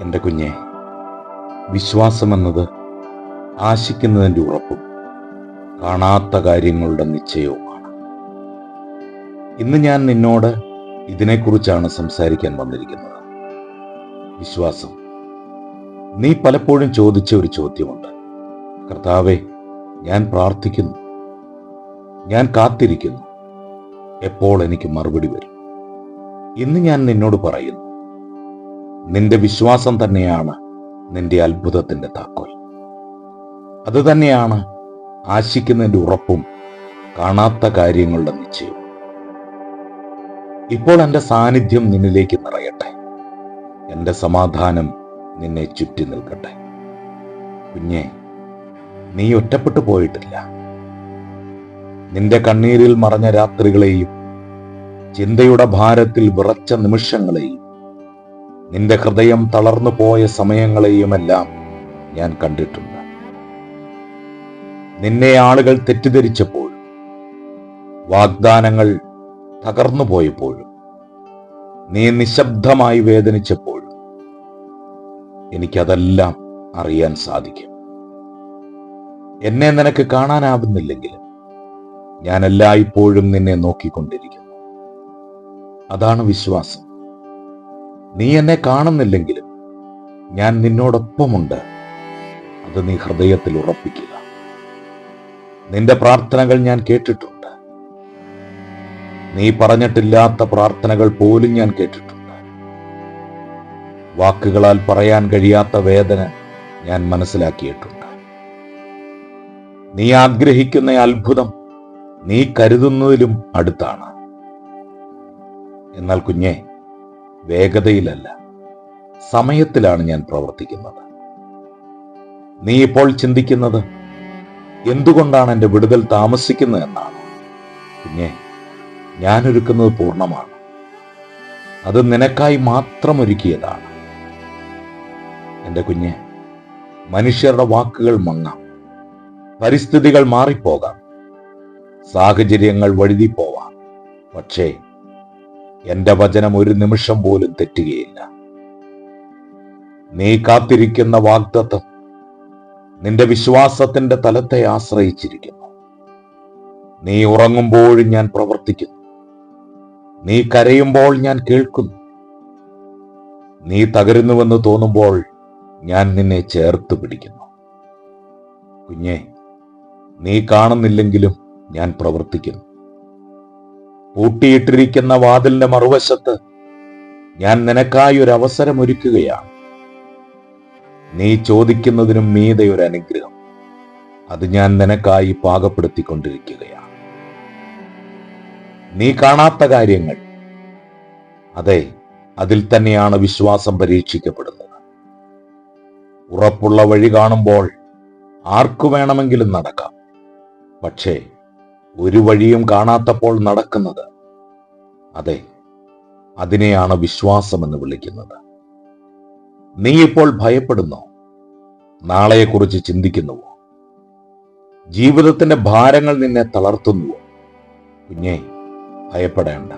എന്റെ കുഞ്ഞെ വിശ്വാസമെന്നത് ആശിക്കുന്നതിന്റെ ഉറപ്പും കാണാത്ത കാര്യങ്ങളുടെ നിശ്ചയവുമാണ് ഇന്ന് ഞാൻ നിന്നോട് ഇതിനെക്കുറിച്ചാണ് സംസാരിക്കാൻ വന്നിരിക്കുന്നത്. വിശ്വാസം. നീ പലപ്പോഴും ചോദിച്ച ഒരു ചോദ്യമുണ്ട്. കർത്താവെ ഞാൻ പ്രാർത്ഥിക്കുന്നു. ഞാൻ കാത്തിരിക്കുന്നു. എപ്പോൾ എനിക്ക് മറുപടി വരും? ഇന്ന് ഞാൻ നിന്നോട് പറയുന്നു നിന്റെ വിശ്വാസം തന്നെയാണ് നിന്റെ അത്ഭുതത്തിന്റെ താക്കോൽ. അത് തന്നെയാണ് ആശിക്കുന്നതിന്റെ ഉറപ്പും കാണാത്ത കാര്യങ്ങളുടെ നിശ്ചയവും. ഇപ്പോൾ എന്റെ സാന്നിധ്യം നിന്നിലേക്ക് നിറയട്ടെ. എന്റെ സമാധാനം നിന്നെ ചുറ്റി നിൽക്കട്ടെ. കുഞ്ഞെ നീ ഒറ്റപ്പെട്ടു പോയിട്ടില്ല. നിന്റെ കണ്ണീരിൽ മറഞ്ഞ രാത്രികളെയും ചിന്തയുടെ ഭാരത്തിൽ വിറച്ച നിമിഷങ്ങളെയും നിന്റെ ഹൃദയം തളർന്നു പോയ സമയങ്ങളെയുമെല്ലാം ഞാൻ കണ്ടിട്ടുണ്ട്. നിന്നെ ആളുകൾ തെറ്റിദ്ധരിച്ചപ്പോൾ വാഗ്ദാനങ്ങൾ തകർന്നു പോയപ്പോഴും നീ നിശബ്ദമായി വേദനിച്ചപ്പോൾ എനിക്കതെല്ലാം അറിയാൻ സാധിക്കും. എന്നെ നിനക്ക് കാണാനാവുന്നില്ലെങ്കിലും ഞാൻ എല്ലായ്പ്പോഴും നിന്നെ നോക്കിക്കൊണ്ടിരിക്കുന്നു. അതാണ് വിശ്വാസം. നീ എന്നെ കാണുന്നില്ലെങ്കിലും ഞാൻ നിന്നോടൊപ്പമുണ്ട്. അത് നീ ഹൃദയത്തിൽ ഉറപ്പിക്കുക. നിന്റെ പ്രാർത്ഥനകൾ ഞാൻ കേട്ടിട്ടുണ്ട്. നീ പറഞ്ഞിട്ടില്ലാത്ത പ്രാർത്ഥനകൾ പോലും ഞാൻ കേട്ടിട്ടുണ്ട്. വാക്കുകളാൽ പറയാൻ കഴിയാത്ത വേദന ഞാൻ മനസ്സിലാക്കിയിട്ടുണ്ട്. നീ ആഗ്രഹിക്കുന്ന അത്ഭുതം നീ കരുതുന്നതിലും അടുത്താണ്. എന്നാൽ കുഞ്ഞെ വേഗതയിലല്ല. സമയത്തിലാണ് ഞാൻ പ്രവർത്തിക്കുന്നത്. നീ ഇപ്പോൾ ചിന്തിക്കുന്നത് എന്തുകൊണ്ടാണ് എന്റെ വിടുതൽ താമസിക്കുന്നത് എന്നാണ്. പിന്നെ ഞാൻ ഒരുക്കുന്നത് പൂർണമാണ്. അത് നിനക്കായി മാത്രം ഒരുക്കിയതാണ്. എന്റെ കുഞ്ഞെ മനുഷ്യരുടെ വാക്കുകൾ മങ്ങാം. പരിസ്ഥിതികൾ മാറിപ്പോകാം. സാഹചര്യങ്ങൾ വഴുതിപ്പോവാം. പക്ഷേ എന്റെ വചനം ഒരു നിമിഷം പോലും തെറ്റുകയില്ല. നീ കാത്തിരിക്കുന്ന വാഗ്ദത്തം നിന്റെ വിശ്വാസത്തിന്റെ തലത്തെ ആശ്രയിച്ചിരിക്കുന്നു. നീ ഉറങ്ങുമ്പോഴും ഞാൻ പ്രവർത്തിക്കുന്നു. നീ കരയുമ്പോൾ ഞാൻ കേൾക്കുന്നു. നീ തകരുന്നുവെന്ന് തോന്നുമ്പോൾ ഞാൻ നിന്നെ ചേർത്ത് പിടിക്കുന്നു. കുഞ്ഞെ നീ കാണുന്നില്ലെങ്കിലും ഞാൻ പ്രവർത്തിക്കുന്നു. പൂട്ടിയിട്ടിരിക്കുന്ന വാതിലിന്റെ മറുവശത്ത് ഞാൻ നിനക്കായി ഒരു അവസരം ഒരുക്കുകയാണ്. നീ ചോദിക്കുന്നതിനും മീതെ ഒരു അനുഗ്രഹം. അത് ഞാൻ നിനക്കായി പാകപ്പെടുത്തിക്കൊണ്ടിരിക്കുകയാണ്. നീ കാണാത്ത കാര്യങ്ങൾ. അതെ അതിൽ തന്നെയാണ് വിശ്വാസം പരീക്ഷിക്കപ്പെടുന്നത്. ഉറപ്പുള്ള വഴി കാണുമ്പോൾ ആർക്കു വേണമെങ്കിലും നടക്കാം. പക്ഷേ ഒരു വഴിയും കാണാത്തപ്പോൾ നടക്കുന്നത്. അതെ അതിനെയാണ് വിശ്വാസമെന്ന് വിളിക്കുന്നത്. നീ ഇപ്പോൾ ഭയപ്പെടുന്നു? നാളെയെക്കുറിച്ച് ചിന്തിക്കുന്നുവോ? ജീവിതത്തിന്റെ ഭാരങ്ങൾ നിന്നെ തളർത്തുന്നുവോ? കുഞ്ഞെ ഭയപ്പെടേണ്ട.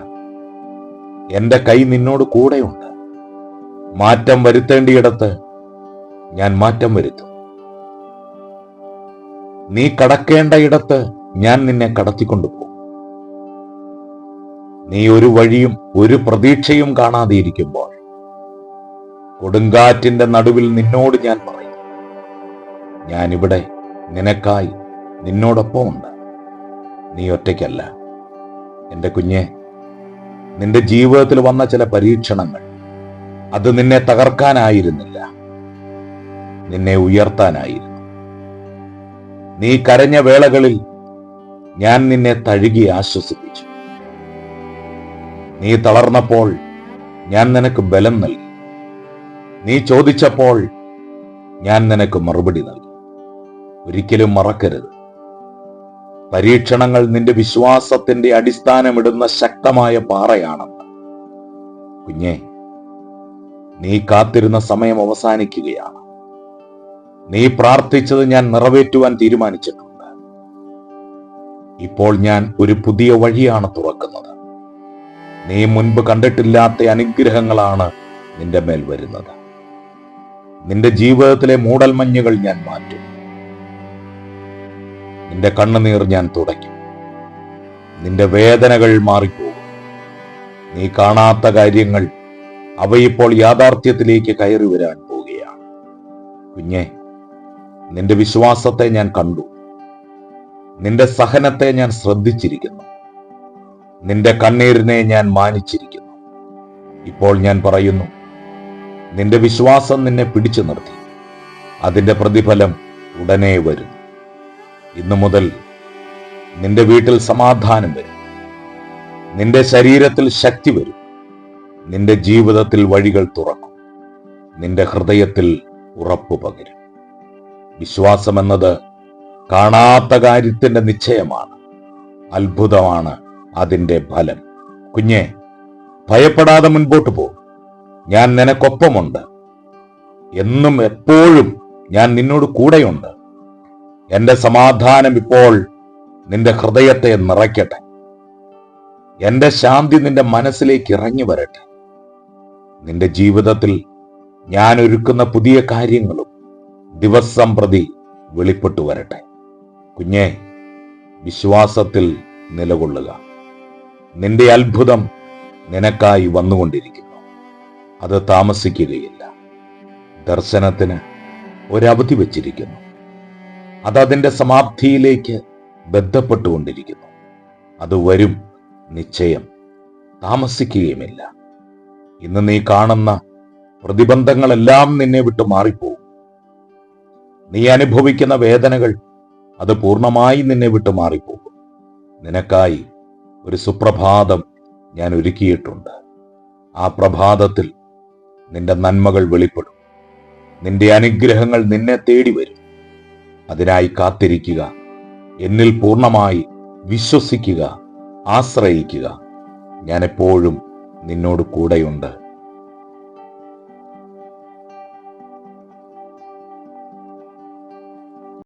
എന്റെ കൈ നിന്നോട് കൂടെയുണ്ട്. മാറ്റം വരുത്തേണ്ടിയിടത്ത് ഞാൻ മാറ്റം വരുത്തും. നീ കടക്കേണ്ട ഇടത്ത് ഞാൻ നിന്നെ കടത്തിക്കൊണ്ടുപോകും. നീ ഒരു വഴിയും ഒരു പ്രതീക്ഷയും കാണാതെ ഇരിക്കുമ്പോൾ കൊടുങ്കാറ്റിന്റെ നടുവിൽ നിന്നോട് ഞാൻ പറയും ഞാനിവിടെ നിനക്കായി നിന്നോടൊപ്പമുണ്ട് നീ ഒറ്റയ്ക്കല്ല. എന്റെ കുഞ്ഞെ നിന്റെ ജീവിതത്തിൽ വന്ന ചില പരീക്ഷണങ്ങൾ അത് നിന്നെ തകർക്കാനായിരുന്നില്ല. നിന്നെ ഉയർത്താനായിരുന്നു. നീ കരഞ്ഞ വേളകളിൽ ഞാൻ നിന്നെ തഴുകി ആശ്വസിപ്പിച്ചു. നീ തളർന്നപ്പോൾ ഞാൻ നിനക്ക് ബലം നൽകി. നീ ചോദിച്ചപ്പോൾ ഞാൻ നിനക്ക് മറുപടി നൽകി. ഒരിക്കലും മറക്കരുത്. പരീക്ഷണങ്ങൾ നിന്റെ വിശ്വാസത്തിന്റെ അടിസ്ഥാനമിടുന്ന ശക്തമായ പാറയാണെന്ന് കുഞ്ഞെ നീ കാത്തിരുന്ന സമയം അവസാനിക്കുകയാണ്. നീ പ്രാർത്ഥിച്ചത് ഞാൻ നിറവേറ്റുവാൻ തീരുമാനിച്ചിട്ടുണ്ട്. ഇപ്പോൾ ഞാൻ ഒരു പുതിയ വഴിയാണ് തുറക്കുന്നത്. നീ മുൻപ് കണ്ടിട്ടില്ലാത്ത അനുഗ്രഹങ്ങളാണ് നിന്റെ മേൽ വരുന്നത്. നിന്റെ ജീവിതത്തിലെ മൂടൽമഞ്ഞുകൾ ഞാൻ മാറ്റും. നിന്റെ കണ്ണുനീർ ഞാൻ തുടയ്ക്കും. നിന്റെ വേദനകൾ മാറിപ്പോകും. നീ കാണാത്ത കാര്യങ്ങൾ അവയിപ്പോൾ യാഥാർത്ഥ്യത്തിലേക്ക് കയറി വരാൻ പോവുകയാണ്. കുഞ്ഞെ നിന്റെ വിശ്വാസത്തെ ഞാൻ കണ്ടു. നിന്റെ സഹനത്തെ ഞാൻ ശ്രദ്ധിച്ചിരിക്കുന്നു. നിന്റെ കണ്ണീരിനെ ഞാൻ മാനിച്ചിരിക്കുന്നു. ഇപ്പോൾ ഞാൻ പറയുന്നു നിന്റെ വിശ്വാസം നിന്നെ പിടിച്ചു നിർത്തി. അതിന്റെ പ്രതിഫലം ഉടനെ വരും. ഇന്നു മുതൽ നിന്റെ വീട്ടിൽ സമാധാനം വരും. നിന്റെ ശരീരത്തിൽ ശക്തി വരും. നിന്റെ ജീവിതത്തിൽ വഴികൾ തുറക്കും. നിന്റെ ഹൃദയത്തിൽ ഉറപ്പ് പകരും. വിശ്വാസം എന്നത് കാണാത്ത കാര്യത്തിന്റെ നിശ്ചയമാണ്. അത്ഭുതമാണ് അതിന്റെ ഫലം. കുഞ്ഞെ ഭയപ്പെടാതെ മുൻപോട്ട് പോ. ഞാൻ നിനക്കൊപ്പമുണ്ട്. എന്നും എപ്പോഴും ഞാൻ നിന്നോട് കൂടെയുണ്ട്. എന്റെ സമാധാനം ഇപ്പോൾ നിന്റെ ഹൃദയത്തെ നിറയ്ക്കട്ടെ. എന്റെ ശാന്തി നിന്റെ മനസ്സിലേക്ക് ഇറങ്ങി വരട്ടെ. നിന്റെ ജീവിതത്തിൽ ഞാൻ ഒരുക്കുന്ന പുതിയ കാര്യങ്ങളും ദിവസം പ്രതി വെളിപ്പെട്ടു വരട്ടെ. കുഞ്ഞെ വിശ്വാസത്തിൽ നിലകൊള്ളുക. നിന്റെ അത്ഭുതം നിനക്കായി വന്നുകൊണ്ടിരിക്കുന്നു. അത് താമസിക്കുകയില്ല. ദർശനത്തിന് ഒരവധി വച്ചിരിക്കുന്നു. അത് അതിന്റെ സമാപ്തിയിലേക്ക് ബന്ധപ്പെട്ടുകൊണ്ടിരിക്കുന്നു. അത് വരും നിശ്ചയം. താമസിക്കുകയുമില്ല. ഇന്ന് നീ കാണുന്ന പ്രതിബന്ധങ്ങളെല്ലാം നിന്നെ വിട്ടു മാറിപ്പോകും. നീ അനുഭവിക്കുന്ന വേദനകൾ അത് പൂർണമായി നിന്നെ വിട്ടു മാറിപ്പോകും. നിനക്കായി ഒരു സുപ്രഭാതം ഞാൻ ഒരുക്കിയിട്ടുണ്ട്. ആ പ്രഭാതത്തിൽ നിന്റെ നന്മകൾ വെളിപ്പെടും. നിന്റെ അനുഗ്രഹങ്ങൾ നിന്നെ തേടി വരും. അതിനായി കാത്തിരിക്കുക. എന്നിൽ പൂർണമായി വിശ്വസിക്കുക. ആശ്രയിക്കുക. ഞാൻ എപ്പോഴും നിന്നോട് കൂടെയുണ്ട്.